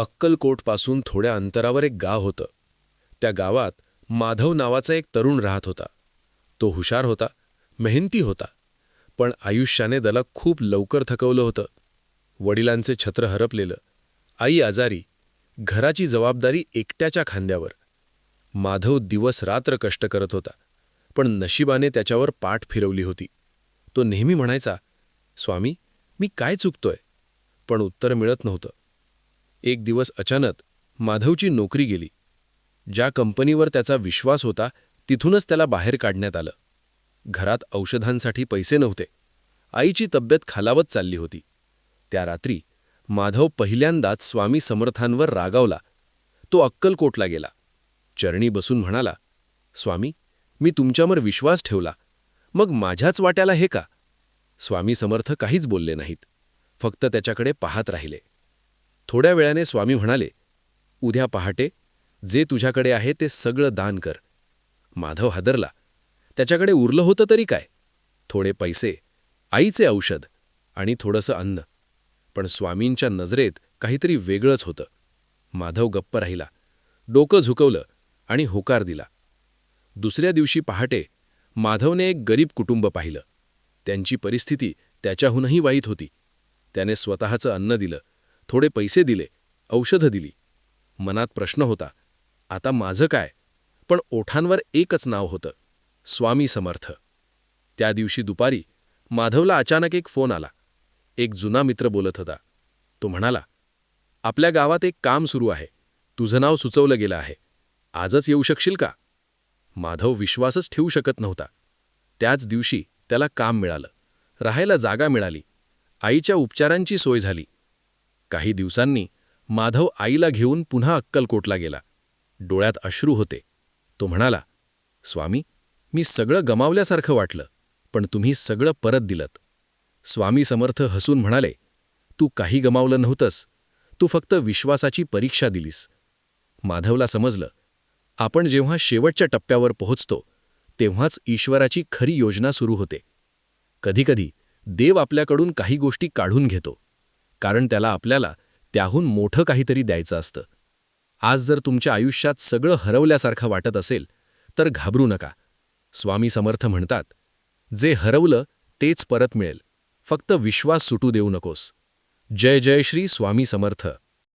अक्कलकोटपासून थोड्या अंतरावर एक गाव होतं. त्या गावात माधव नावाचा एक तरुण राहत होता. तो हुशार होता मेहनती होता पण आयुष्याने त्याला खूप लवकर थकवलं होतं. वडिलांचे छत्र हरपलेलं आई आजारी घराची जबाबदारी एकट्याच्या खांद्यावर. माधव दिवस रात्र कष्ट करत होता पण नशिबाने त्याच्यावर पाठ फिरवली होती. तो नेहमी म्हणायचा स्वामी मी काय चुकतोय? पण उत्तर मिळत नव्हतं. एक दिवस अचानक माधवची नोकरी गेली. ज्या कंपनीवर त्याचा विश्वास होता तिथूनच त्याला बाहेर काढण्यात आलं. घरात औषधांसाठी पैसे नव्हते. आईची तब्येत खालावत चालली होती. त्या रात्री माधव पहिल्यांदाच स्वामी समर्थांवर रागावला. तो अक्कलकोटला गेला. चरणी बसून म्हणाला स्वामी मी तुमच्यावर विश्वास ठेवला. मग माझ्याच वाट्याला हे का? स्वामी समर्थ काहीच बोलले नाहीत. फक्त त्याच्याकडे पाहत राहिले. थोड्या वेळाने स्वामी म्हणाले उद्या पहाटे जे तुझ्याकडे आहे ते सगळं दान कर. माधव हादरला त्याच्याकडे उरलं होतं तरी काय? थोडे पैसे आईचे औषध आणि थोडंसं अन्न. पण स्वामींच्या नजरेत काहीतरी वेगळंच होतं. माधव गप्प राहिला डोकं झुकवलं आणि होकार दिला. दुसऱ्या दिवशी पहाटे माधवने एक गरीब कुटुंब पाहिलं. त्यांची परिस्थिती त्याच्याहूनही वाईट होती. त्याने स्वतःचं अन्न दिलं. थोडे पैसे दिले औषधं दिली. मनात प्रश्न होता आता माझं काय? पण ओठांवर एकच नाव होतं स्वामी समर्थ. त्या दिवशी दुपारी माधवला अचानक एक फोन आला. एक जुना मित्र बोलत होता. तो म्हणाला आपल्या गावात एक काम सुरू आहे. तुझं नाव सुचवलं गेलं आहे. आजच येऊ शकशील का? माधव विश्वासच ठेवू शकत नव्हता. त्याच दिवशी त्याला काम मिळालं. राहायला जागा मिळाली. आईच्या उपचारांची सोय झाली. काही दिवसांनी माधव आईला घेऊन पुन्हा अक्कलकोटला गेला. डोळ्यात अश्रू होते. तो म्हणाला स्वामी मी सगळं गमावल्यासारखं वाटलं पण तुम्ही सगळं परत दिलत. स्वामी समर्थ हसून म्हणाले तू काही गमावलं नव्हतंस. तू फक्त विश्वासाची परीक्षा दिलीस. माधवला समजलं आपण जेव्हा शेवटच्या टप्प्यावर पोहोचतो तेव्हाच ईश्वराची खरी योजना सुरू होते. कधीकधी देव आपल्याकडून काही गोष्टी काढून घेतो. कारण त्याला आपल्याला त्याहून मोठं काहीतरी द्यायचं असतं. आज जर तुमच्या आयुष्यात सगळं हरवल्यासारखं वाटत असेल तर घाबरू नका. स्वामी समर्थ म्हणतात जे हरवलं तेच परत मिळेल. फक्त विश्वास सुटू देऊ नकोस. जय जय श्री स्वामी समर्थ.